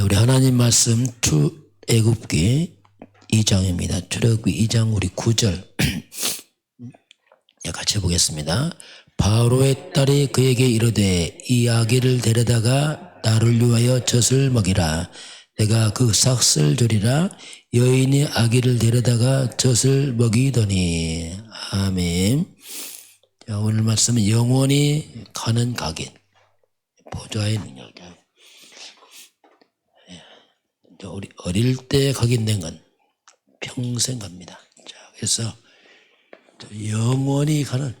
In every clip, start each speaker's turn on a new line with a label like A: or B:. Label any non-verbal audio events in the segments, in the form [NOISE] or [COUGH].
A: 예, 우리 하나님 말씀 출애굽기 2장입니다. 출애굽기 2장 우리 9절 [CLEARS THROAT] 예, 같이 보겠습니다. 바로의 딸이 그에게 이르되 이 아기를 데려다가 나를 위하여 젖을 먹이라. 내가 그 삭슬 주리라. 여인이 아기를 데려다가 젖을 먹이더니 아멘. 자, 오늘 말씀은 영원히 가는 가긴 보좌의 능력. 이 제 어리, 어릴 때 각인된 건 평생 갑니다. 자, 그래서 영원히 가는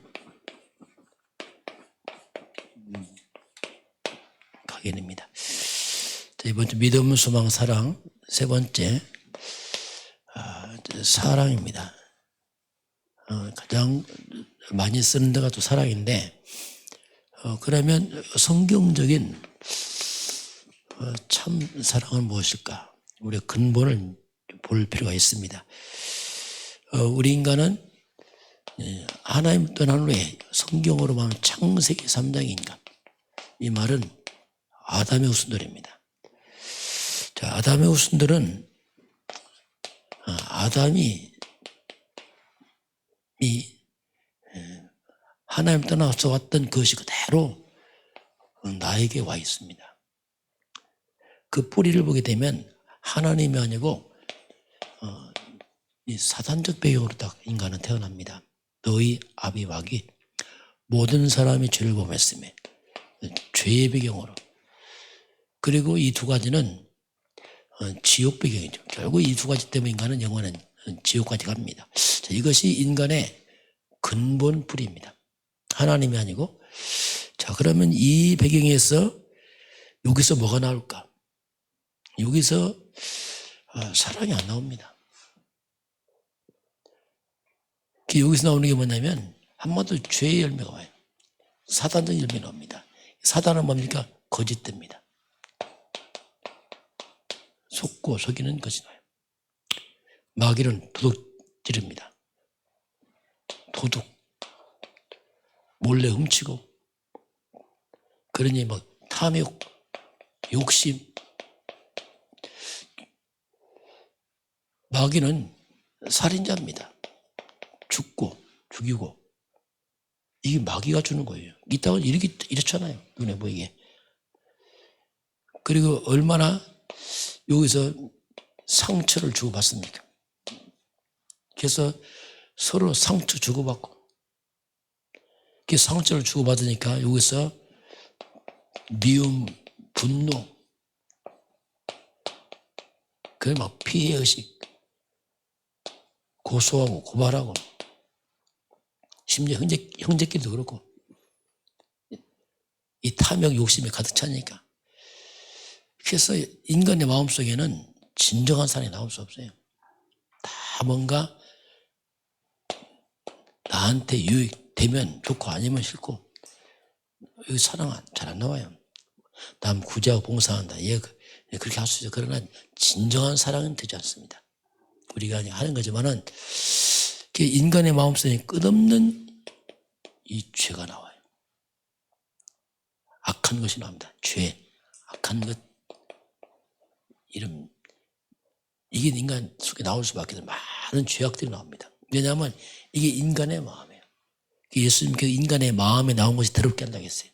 A: 음, 각인입니다. 자, 이번 주 믿음, 소망, 사랑 세 번째 아, 사랑입니다. 어, 가장 많이 쓰는 데가 또 사랑인데 어, 그러면 성경적인 어, 참 사랑은 무엇일까? 우리가 근본을 볼 필요가 있습니다. 어, 우리 인간은 예, 하나님 떠난 후에 성경으로 말하면 창세기 3장의 인간. 이 말은 아담의 후손들입니다. 자, 아담의 후손들은 어, 아담이 이 예, 하나님 떠나서 왔던 그것이 그대로 나에게 와 있습니다. 그 뿌리를 보게 되면 하나님이 아니고 어, 이 사단적 배경으로 딱 인간은 태어납니다. 너희 아비박이 모든 사람이 죄를 범했음에 죄의 배경으로 그리고 이 두 가지는 어, 지옥 배경이죠. 결국 이 두 가지 때문에 인간은 영원한 지옥까지 갑니다. 자, 이것이 인간의 근본 뿌리입니다. 하나님이 아니고 자 그러면 이 배경에서 여기서 뭐가 나올까? 여기서 어, 사랑이 안 나옵니다. 그 여기서 나오는 게 뭐냐면 한마디로 죄의 열매가 와요. 사단적 열매 나옵니다. 사단은 뭡니까? 거짓됩니다. 속고 속이는 것이 나요. 마귀는 도둑질입니다. 도둑. 몰래 훔치고. 그러니 막 탐욕, 욕심, 마귀는 살인자입니다. 죽고 죽이고 이게 마귀가 주는 거예요. 이 땅은 이렇게 이렇잖아요. 눈에 보이게. 그리고 얼마나 여기서 상처를 주고받습니까? 그래서 서로 상처 주고받고 그 상처를 주고받으니까 여기서 미움, 분노, 그막 피해의식, 고소하고 고발하고 심지어 형제, 형제끼리도 그렇고 이 탐욕 욕심이 가득 차니까 그래서 인간의 마음속에는 진정한 사랑이 나올 수 없어요. 다 뭔가 나한테 유익되면 좋고 아니면 싫고 여기 사랑 잘 안 나와요. 남 구제하고 봉사한다. 예, 그, 예, 그렇게 할 수 있어요. 그러나 진정한 사랑은 되지 않습니다. 우리가 하는 거지만은 그 인간의 마음속에 끝없는 이 죄가 나와요. 악한 것이 나옵니다. 죄, 악한 것, 이름 이게 인간 속에 나올 수밖에 없는 많은 죄악들이 나옵니다. 왜냐하면 이게 인간의 마음이에요. 예수님 그 인간의 마음에 나온 것이 더럽게 한다고 했어요.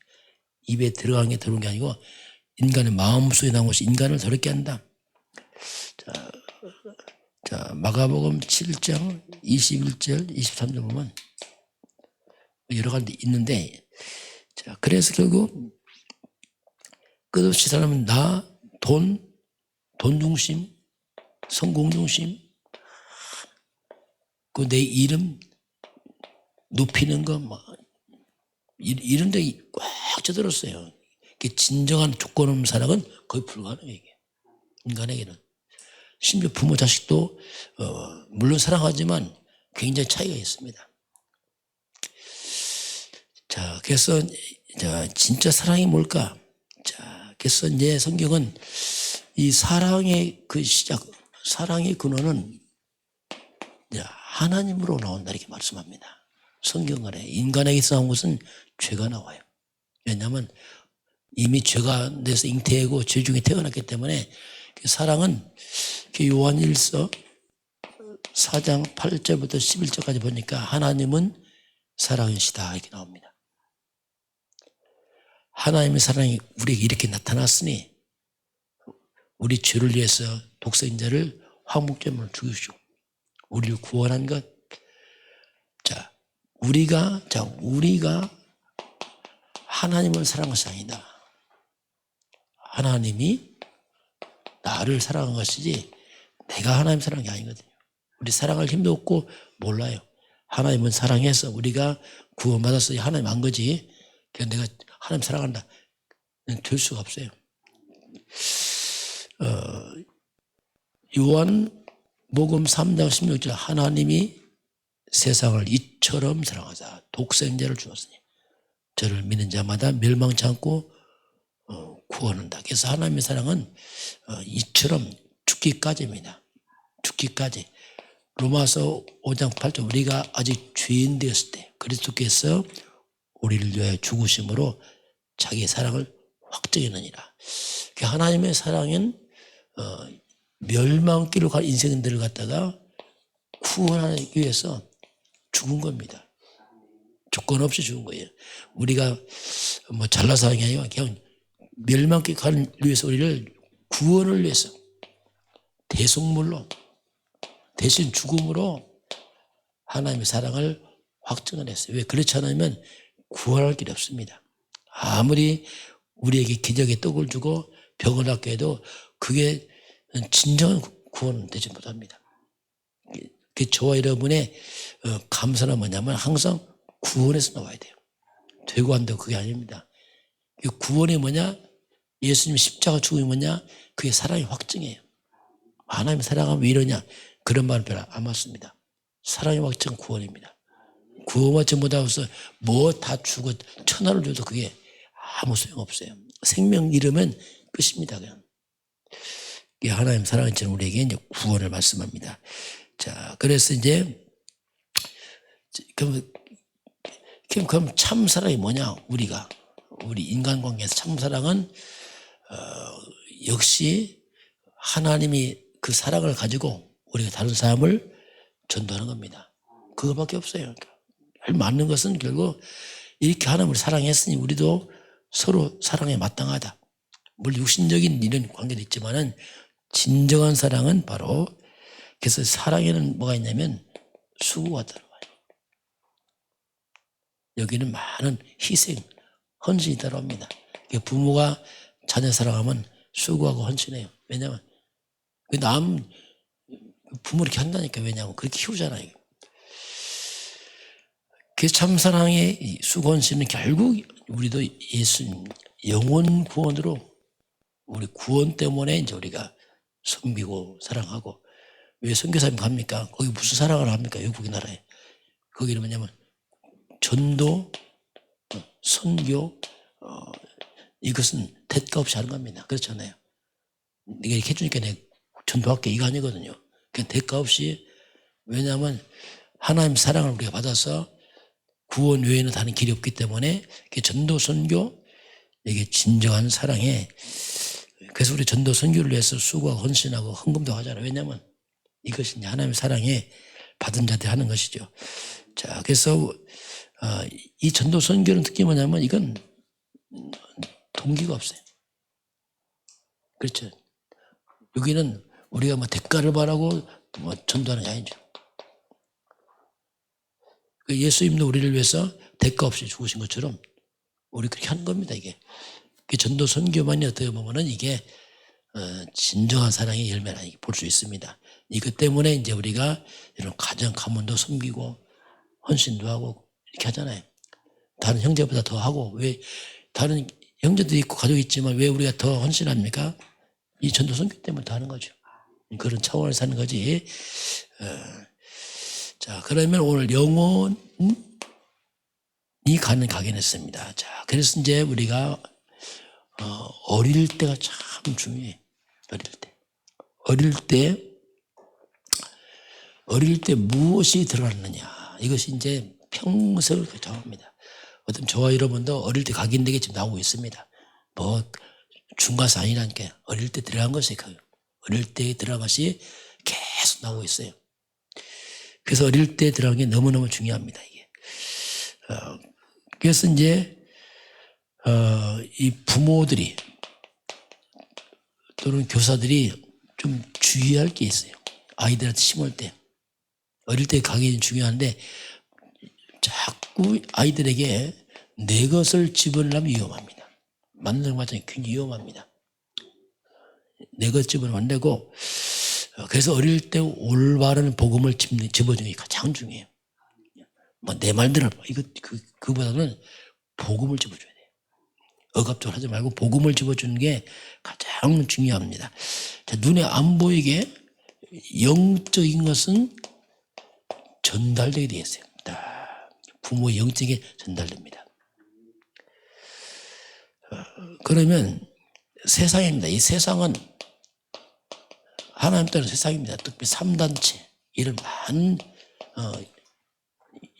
A: 입에 들어간 게 더러운 게 아니고 인간의 마음 속에 나온 것이 인간을 더럽게 한다. 자, 자, 마가복음 7장 21절, 23절 보면 여러 가지 있는데, 자, 그래서 결국 끝없이 사람은 나, 돈, 돈 중심, 성공 중심, 그 내 이름 높이는 거, 뭐, 이런 데꽉 젖들었어요. 진정한 조건 없는 사랑은 거의 불가능해, 이게. 인간에게는. 심지어 부모 자식도 어, 물론 사랑하지만 굉장히 차이가 있습니다. 자, 그래서 자, 진짜 사랑이 뭘까? 자, 그래서 이제 성경은 이 사랑의 그 시작, 사랑의 근원은 하나님으로 나온다 이렇게 말씀합니다. 성경 안에 인간에게서 나온 것은 죄가 나와요. 왜냐하면 이미 죄가 내서 잉태하고 죄 중에 태어났기 때문에 그 사랑은 그 요한 1서 4장 8절부터 11절까지 보니까 하나님은 사랑이시다 이렇게 나옵니다. 하나님의 사랑이 우리에게 이렇게 나타났으니 우리 죄를 위해서 독생자를 화목제물을 죽이시고 우리를 구원한 것. 자, 우리가 자 우리가 하나님을 사랑한 아니다. 하나님이 나를 사랑한 것이지 내가 하나님 사랑한 게 아니거든요. 우리 사랑할 힘도 없고 몰라요. 하나님은 사랑해서 우리가 구원받아서 하나님 안 거지. 그냥 내가 하나님 사랑한다. 될 수가 없어요. 어, 요한 복음 3장 16절 하나님이 세상을 이처럼 사랑하사 독생자를 주었으니 저를 믿는 자마다 멸망치 않고 어, 구원한다. 그래서 하나님의 사랑은 어, 이처럼 죽기까지입니다. 죽기까지. 로마서 5장 8절 우리가 아직 죄인 되었을 때 그리스도께서 우리를 위하여 죽으심으로 자기의 사랑을 확정했느니라. 그 하나님의 사랑은 어, 멸망길로 갈 인생들을 갖다가 구원하기 위해서 죽은 겁니다. 조건 없이 죽은 거예요. 우리가 뭐 잘나서 하는 게 아니라 그냥 멸망길 가는 위해서 우리를 구원을 위해서 대속물로 대신 죽음으로 하나님의 사랑을 확정을 했어요. 왜 그렇지 않으면 구원할 길이 없습니다. 아무리 우리에게 기적의 떡을 주고 병을 낫게 해도 그게 진정한 구원은 되지 못합니다. 그 저와 여러분의 어, 감사는 뭐냐면 항상 구원에서 나와야 돼요. 되고 안 되고 그게 아닙니다. 그 구원이 뭐냐? 예수님 십자가 죽음이 뭐냐? 그게 사랑의 확증이에요. 하나님 사랑하면 왜 이러냐? 그런 말은 별로 안 맞습니다. 사랑의 확증 구원입니다. 구원받지 못하고서 뭐 다 주고 천하를 줘도 그게 아무 소용없어요. 생명 잃으면 끝입니다. 그냥. 이게 하나님 사랑처럼 우리에게 이제 구원을 말씀합니다. 자, 그래서 이제 그럼 그럼 참 사랑이 뭐냐? 우리가 우리 인간 관계에서 참 사랑은 어, 역시 하나님이 그 사랑을 가지고 우리가 다른 사람을 전도하는 겁니다. 그거밖에 없어요. 그러니까 맞는 것은 결국 이렇게 하나님을 사랑했으니 우리도 서로 사랑에 마땅하다. 물론 육신적인 이런 관계도 있지만은 진정한 사랑은 바로 그래서 사랑에는 뭐가 있냐면 수고가 들어가요. 여기는 많은 희생, 헌신이 들어옵니다. 부모가 자녀 사랑하면 수고하고 헌신해요. 왜냐하면 그남 부모 이렇게 한다니까 왜냐하면 그렇게 키우잖아요. 그 참사랑의 수고 헌신은 결국 우리도 예수님 영원 구원으로 우리 구원 때문에 이제 우리가 섬기고 사랑하고 왜 선교사님 갑니까? 거기 무슨 사랑을 합니까? 외국의 나라에. 거기는 뭐냐면 전도, 어, 선교, 어, 이것은 대가 없이 하는 겁니다. 그렇잖아요. 네가 이렇게 해주니까 내가 전도할게 이거 아니거든요. 그냥 대가 없이 왜냐하면 하나님 사랑을 우리가 받아서 구원 외에는 다른 길이 없기 때문에 전도 선교 이게 진정한 사랑에 그래서 우리 전도 선교를 위해서 수고하고 헌신하고 헌금도 하잖아요. 왜냐하면 이것이 하나님의 사랑에 받은 자들이 하는 것이죠. 자, 그래서 어, 이 전도 선교는 특히 뭐냐면 이건 동기가 없어요. 그렇죠. 여기는 우리가 뭐 대가를 바라고 뭐 전도하는 게 아니죠. 그 예수님도 우리를 위해서 대가 없이 죽으신 것처럼 우리 그렇게 하는 겁니다, 이게. 그 전도 선교만이 어떻게 보면은 이게 어, 진정한 사랑의 열매라 볼수 있습니다. 이것 때문에 이제 우리가 이런 가정 가문도 섬기고 헌신도 하고 이렇게 하잖아요. 다른 형제보다 더 하고 왜 다른 형제도 있고 가족이 있지만 왜 우리가 더 헌신합니까? 이 전도 선교 때문에 더 하는 거죠. 그런 차원에서 하는 거지. 어. 자 그러면 오늘 영혼이 가는 각인했습니다. 자 그래서 이제 우리가 어, 어릴 때가 참 중요해. 어릴 때. 어릴 때, 어릴 때 무엇이 들어갔느냐. 이것이 이제 평생을 정합니다. 어떤 저와 여러분도 어릴 때 각인되게 지금 나오고 있습니다. 뭐, 중과사 아니라니까 어릴 때 들어간 것이 그 어릴 때 들어간 것이 계속 나오고 있어요. 그래서 어릴 때 들어간 게 너무너무 중요합니다, 이게. 어, 그래서 이제, 어, 이 부모들이 또는 교사들이 좀 주의할 게 있어요. 아이들한테 심을 때. 어릴 때 강의는 중요한데 자꾸 아이들에게 내 것을 집어넣으면 위험합니다. 만드는 과정이 굉장히 위험합니다. 내 것 집어넣으면 안 되고 어, 그래서 어릴 때 올바른 복음을 집- 집어주는 게 가장 중요해요. 뭐 내 말대로 이거 그 그보다는 복음을 집어줘야 돼요. 억압적으로 하지 말고 복음을 집어주는 게 가장 중요합니다. 자, 눈에 안 보이게 영적인 것은 전달되게 되어 있어요. 다 부모의 영적인 게 전달됩니다. 어, 그러면 세상입니다. 이 세상은 하나님 따른 세상입니다. 특히 3단체 이런 많은 어,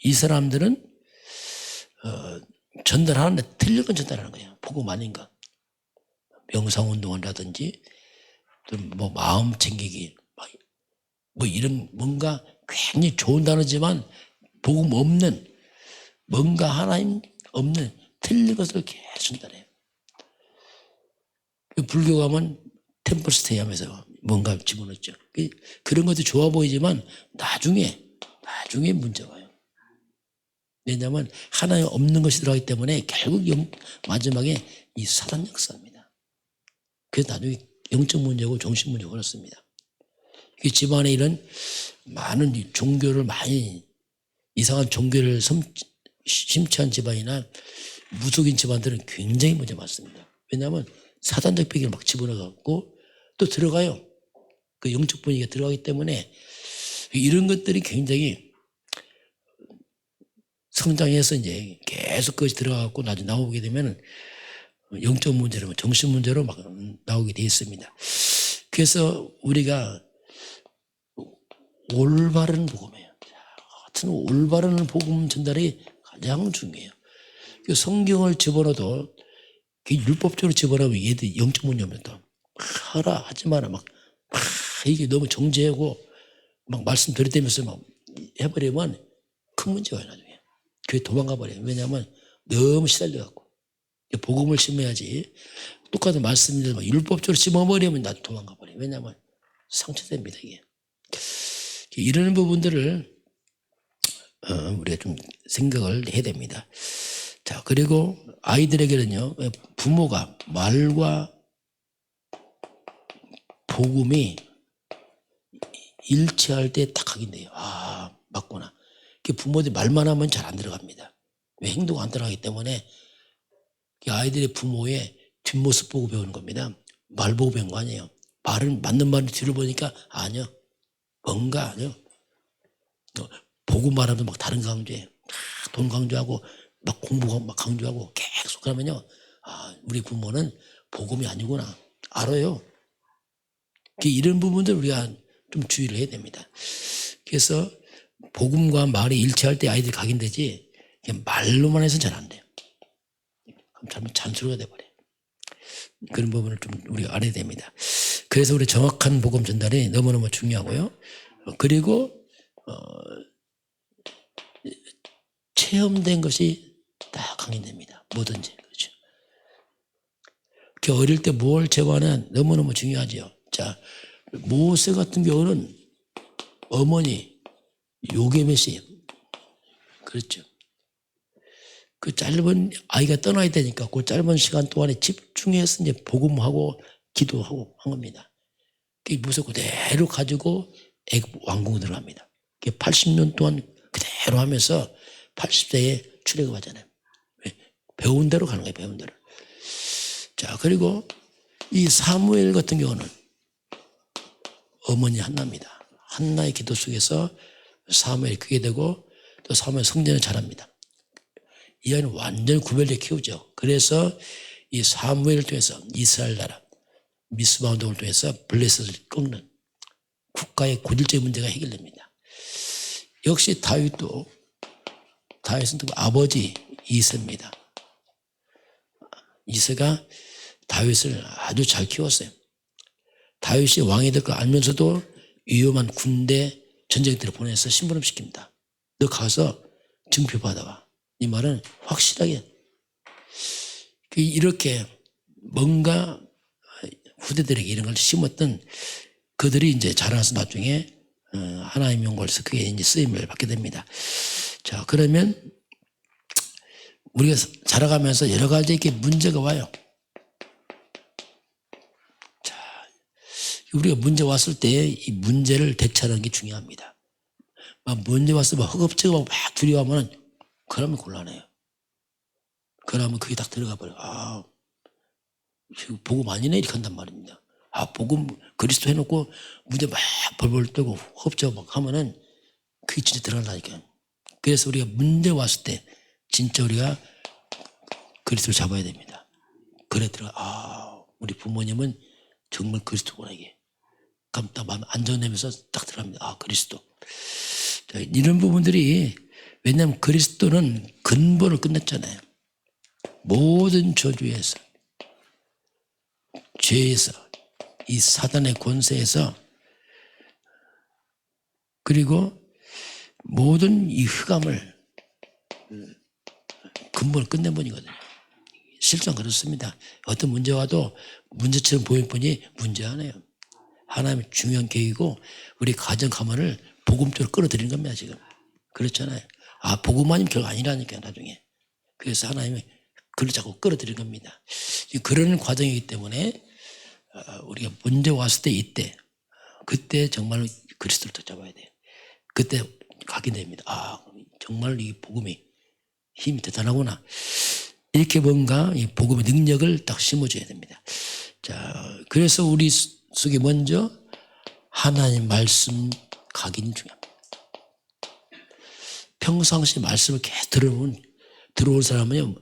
A: 이 사람들은 어, 전달하는데 틀린 건 전달하는 거예요. 복음 아닌가. 명상운동을,라든지 또뭐 마음 챙기기 막뭐 이런 뭔가 굉장히 좋은 단어지만 복음 없는 뭔가 하나님 없는 틀린 것을 계속 전달해요. 그 불교 가면 템플스테이 하면서 뭔가 집어넣죠. 그- 그런 것도 좋아 보이지만 나중에 나중에 문제가 와요. 왜냐하면 하나님 없는 것이 들어가기 때문에 결국 영- 마지막에 이 사단 역사입니다. 그래서 나중에 영적 문제고 정신 문제고 그렇습니다. 이 집안에 이런 많은 이 종교를 많이 이상한 종교를 섬- 심취한 집안이나 무속인 집안들은 굉장히 문제 많습니다. 왜냐하면 사단적 배기를 막 집어넣어갖고 또 들어가요. 그 영적 분위기가 들어가기 때문에 이런 것들이 굉장히 성장해서 이제 계속 그것이 들어가고 나중에 나오게 되면 영적 문제로 정신 문제로 막 나오게 돼 있습니다. 그래서 우리가 올바른 복음이에요. 하여튼 올바른 복음 전달이 가장 중요해요. 그 성경을 집어넣어도 그 율법적으로 집어넣으면 얘들 영적 또 하라 하지 마라 막, 막 이게 너무 정죄하고 막 말씀 들이대면서 막 해버리면 큰 문제가 나중에. 그게 도망가 버려요. 왜냐하면 너무 시달려 갖고 복음을 심어야지 똑같은 막 율법적으로 심어버리면 나도 도망가 버려요. 왜냐하면 상처됩니다 이게. 이런 부분들을 어, 우리가 좀 생각을 해야 됩니다. 자 그리고 아이들에게는요 부모가 말과 복음이 일치할 때 딱 확인돼요. 아 맞구나. 그 부모들이 말만 하면 잘 안 들어갑니다. 왜 행동 안 들어가기 때문에 그 아이들의 부모의 뒷모습 보고 배우는 겁니다. 말 보고 배운 거 아니에요. 말은 맞는 말을 뒤를 보니까 아니요. 뭔가 아니요. 말하면 막 다른 거 강조해. 다돈 강조하고 막 공부 막 강조하고 계속 그러면요. 아, 우리 부모는 복음이 아니구나. 알아요. 그 이런 부분들 우리가 좀 주의를 해야 됩니다. 그래서 복음과 말이 일치할 때 아이들이 각인되지 말로만 해서는 잘 안 돼요. 그럼 잘못 잔소리가 돼버려요. 그런 부분을 좀 우리가 알아야 됩니다. 그래서 우리 정확한 복음 전달이 너무너무 중요하고요. 어, 그리고 어, 체험된 것이 다 강인됩니다. 뭐든지 그렇죠. 그 어릴 때 뭘 제거하는 너무너무 중요하죠. 자 모세 같은 경우는 어머니 요괴메시 그렇죠. 그 짧은 아이가 떠나야 되니까 그 짧은 시간 동안에 집중해서 이제 복음하고 기도하고 한 겁니다. 그 무서 그대로 가지고 애굽 왕궁 들어갑니다. 80년 동안 그대로 하면서 80세에 출애굽 하잖아요. 왜? 배운 대로 가는 거예요. 배운 대로. 자 그리고 이 사무엘 같은 경우는 어머니 한나입니다. 한나의 기도 속에서 사무엘이 크게 되고 또 사무엘 성전을 잘합니다. 이 아이는 완전히 구별돼 키우죠. 그래서 이 사무엘을 통해서 이스라엘 나라 미스바 운동을 통해서 블레셋을 꺾는 국가의 고질적인 문제가 해결됩니다. 역시 다윗도 다윗은 또 아버지 이세입니다. 이세가 다윗을 아주 잘 키웠어요. 다윗이 왕이 될거 알면서도 위험한 군대 전쟁들을 보내서 심부름 시킵니다. 너 가서 증표 받아와. 이 말은 확실하게 그 이렇게 뭔가 후대들에게 이런 걸 심었던 그들이 이제 자라서 나중에 어, 하나님 용골에서 그게 이제 쓰임을 받게 됩니다. 자 그러면 우리가 자라가면서 여러 가지 이렇게 문제가 와요. 자 우리가 문제 왔을 때 이 문제를 대처하는 게 중요합니다. 막 문제 왔을 때 허겁지겁 막 두려워하면 그러면 곤란해요. 그러면 그게 딱 들어가 버려. 아, 지금 복음 아니네 이렇게 한단 말입니다. 아, 복음 그리스도 해놓고 문제 막 벌벌 떨고 허겁지겁 막 하면은 그게 진짜 들어간다니까. 그래서 우리가 문제 왔을 때 진짜 우리가 그리스도를 잡아야 됩니다. 그래 들어가. 아, 우리 부모님은 정말 그리스도구나 이게. 그럼 딱 마음 안전하면서 딱 들어갑니다. 아, 그리스도. 자, 이런 부분들이 왜냐하면 그리스도는 근본을 끝냈잖아요. 모든 저주에서 죄에서 이 사단의 권세에서 그리고 모든 이 흑암을 근본을 끝낸 분이거든요. 실전 그렇습니다. 어떤 문제 와도 문제처럼 보일 뿐이 문제 아니에요. 하나님의 중요한 계획이고 우리 가정 가문을 복음 쪽으로 끌어들이는 겁니다. 지금 그렇잖아요. 아 복음 아니면 결국 아니라니까 나중에. 그래서 하나님이 그걸 자꾸 끌어들이는 겁니다. 그런 과정이기 때문에 어, 우리가 문제 왔을 때 이때 그때 정말 그리스도를 더 잡아야 돼요. 그때 각인됩니다. 아 정말 이 복음이 힘이 대단하구나. 이렇게 뭔가 이 복음의 능력을 딱 심어줘야 됩니다. 자 그래서 우리 속에 먼저 하나님 말씀 각인이 중요합니다. 평상시 말씀을 계속 들으면 들어올 사람은요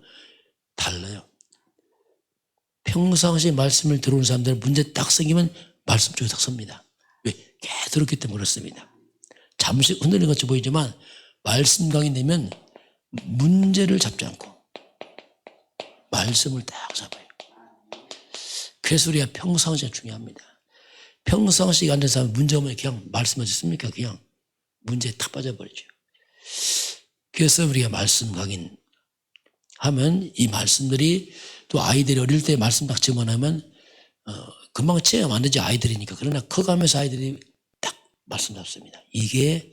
A: 달라요. 평상시 말씀을 들어오는 사람들은 문제 딱 생기면 말씀 쪽에 딱 섭니다. 왜? 계속 들었기 때문에 그렇습니다. 잠시 흔들린 것처럼 보이지만 말씀 강의 되면 문제를 잡지 않고 말씀을 딱 잡아요. 우리가 평상시가 중요합니다. 평상시에 앉은 사람 문제 오면 그냥 말씀하셨습니까? 그냥 문제에 탁 빠져버리죠. 그래서 우리가 말씀 강인 하면 이 말씀들이 또 아이들이 어릴 때 말씀 딱 집어넣으면 어, 금방 체험 안 되지 아이들이니까 그러나 커가면서 아이들이 딱 말씀 잡습니다. 이게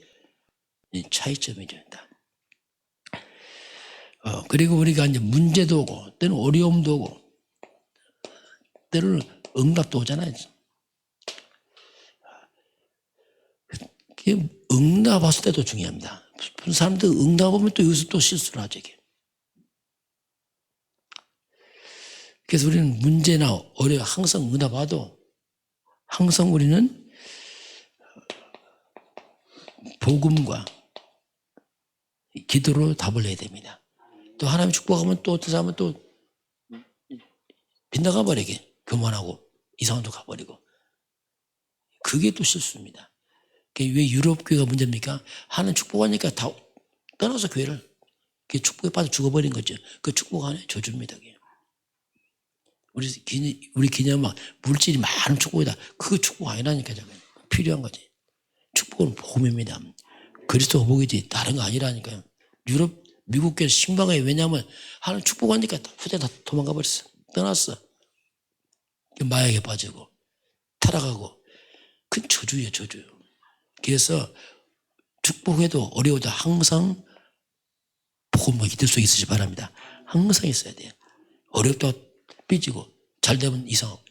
A: 차이점이죠. 일단. 어, 그리고 우리가 이제 문제도 오고 때는 어려움도 오고 때로는 응답도 오잖아요. 응답 왔을 때도 중요합니다. 사람들 응답 오면 또 여기서 또 실수를 하죠. 이게. 그래서 우리는 문제나 어려 항상 응답 와도 항상 우리는 복음과 기도로 답을 내야 됩니다. 또 하나님 축복하면 또 어떤 사람은 또 빗나가 버리게 교만하고 이상한 데 가버리고 그게 또 실수입니다. 왜 유럽 교회가 문제입니까? 하나님 축복하니까 다 떠나서 교회를 그 축복에 빠져 죽어버린 거죠. 그 축복 안에 저주입니다. 그게. 우리 기념, 우리 기념 막 물질이 많은 축복이다. 그 축복 아니라니까 저거 필요한 거지. 축복은 복음입니다. 그리스도 복이지 다른 거 아니라니까요. 유럽 미국 교회 신방에 왜냐하면 하나님 축복하니까 후대 다 도망가 버렸어. 떠났어. 마약에 빠지고 타락하고 큰 저주예요, 저주. 그래서 축복해도 어려워도 항상 복음과 기도 속에 있으시 바랍니다. 항상 있어야 돼요. 어렵다 삐지고 잘 되면 이상하고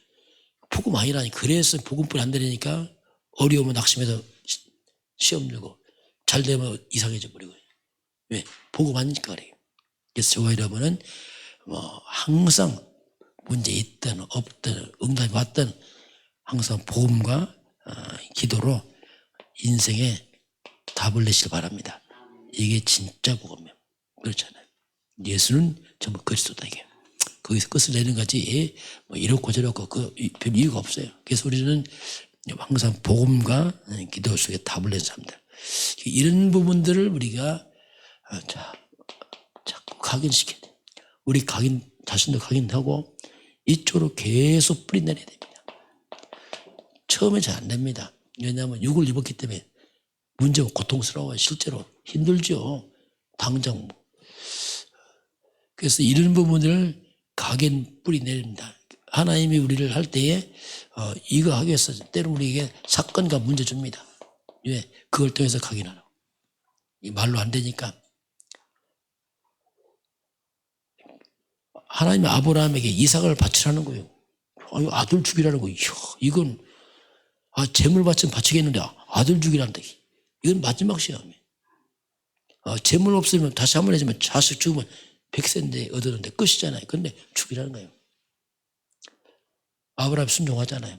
A: 복음 아니라니 그래서 복음뿐이 안 되니까 어려우면 낙심해서 시- 시험 들고 잘 되면 이상해져 버리고 왜 복음 아니니까 그래요. 그래서 저와 여러분은 뭐 항상 문제 있든 없든 응답이 왔든 항상 복음과 어, 기도로 인생에 답을 내시길 바랍니다. 이게 진짜 복음이에요. 그렇잖아요. 예수는 전부 그리스도다 이게. 거기서 끝을 내는 거지 뭐 이렇고 저렇고 그별 이유가 없어요. 그래서 우리는 항상 복음과 기도 속에 답을 낸 사람들. 이런 부분들을 우리가 아, 자, 자꾸 각인시켜야 돼. 우리 각인 자신도 각인하고 이쪽으로 계속 뿌리 내려야 됩니다. 처음에 잘 안 됩니다. 왜냐하면 육을 입었기 때문에 문제가 고통스러워요. 실제로 힘들죠. 당장. 뭐. 그래서 이런 부분을 각인 뿌리 내립니다. 하나님이 우리를 할 때에 어, 이거 하기 위해서 때로 우리에게 사건과 문제 줍니다. 왜? 그걸 통해서 각인하라고. 이 말로 안 되니까. 하나님이 아브라함에게 이삭을 바치라는 거예요. 아유, 아들 죽이라는 거예요. 이야, 이건 아, 재물 바치면 바치겠는데 아들 죽이란다. 이건 마지막 시험이에요. 아, 재물 없으면 다시 한 번 해주면 자식 죽으면 백세인데 얻었는데 끝이잖아요. 근데 죽이라는 거예요. 아브라함 순종하잖아요.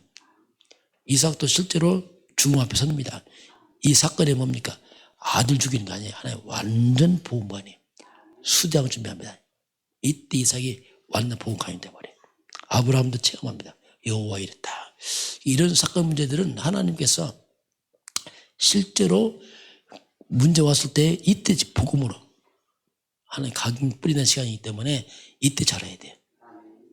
A: 이삭도 실제로 죽음 앞에 섭니다. 이 사건이 뭡니까? 아들 죽이는 거 아니에요. 하나의 완전 보험관이에요. 수장을 준비합니다. 이때 이삭이 완전 보험관이 돼버려요. 아브라함도 체험합니다. 여호와 이랬다. 이런 사건 문제들은 하나님께서 실제로 문제 왔을 때 이때 복음으로 하나님 각인 뿌리는 시간이기 때문에 이때 잘해야 돼요.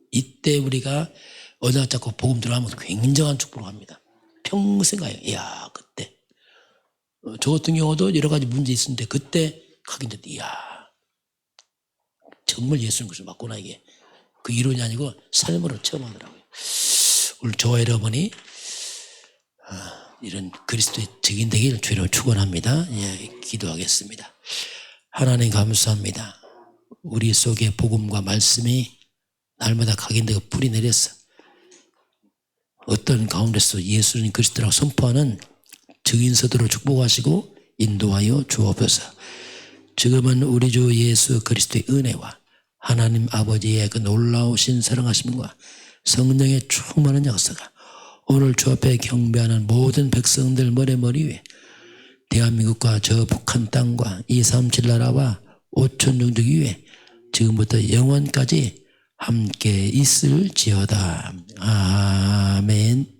A: 이때 우리가 언약 잡고 복음 들어가면 굉장한 축복을 합니다. 평생 가요. 이야 그때 어, 저 같은 경우도 여러 가지 문제 있었는데 그때 각인됐다. 이야 정말 예수님 것을 맞구나 이게 그 이론이 아니고 삶으로 체험하더라고요. 오늘 저와 여러분이 아, 이런 그리스도의 증인 되기를 주로 축원합니다. 예, 기도하겠습니다. 하나님 감사합니다. 우리 속에 복음과 말씀이 날마다 각인되고 뿌리 내렸어. 어떤 가운데서 예수님 그리스도라고 선포하는 증인서들을 축복하시고 인도하여 주옵소서. 지금은 우리 주 예수 그리스도의 은혜와 하나님 아버지의 그 놀라우신 사랑하심과 성령의 충만한 역사가 오늘 주 앞에 경배하는 모든 백성들 머리 머리 위에 대한민국과 저 북한 땅과 이삼칠 나라와 오천 종족 위에 지금부터 영원까지 함께 있을지어다. 아멘.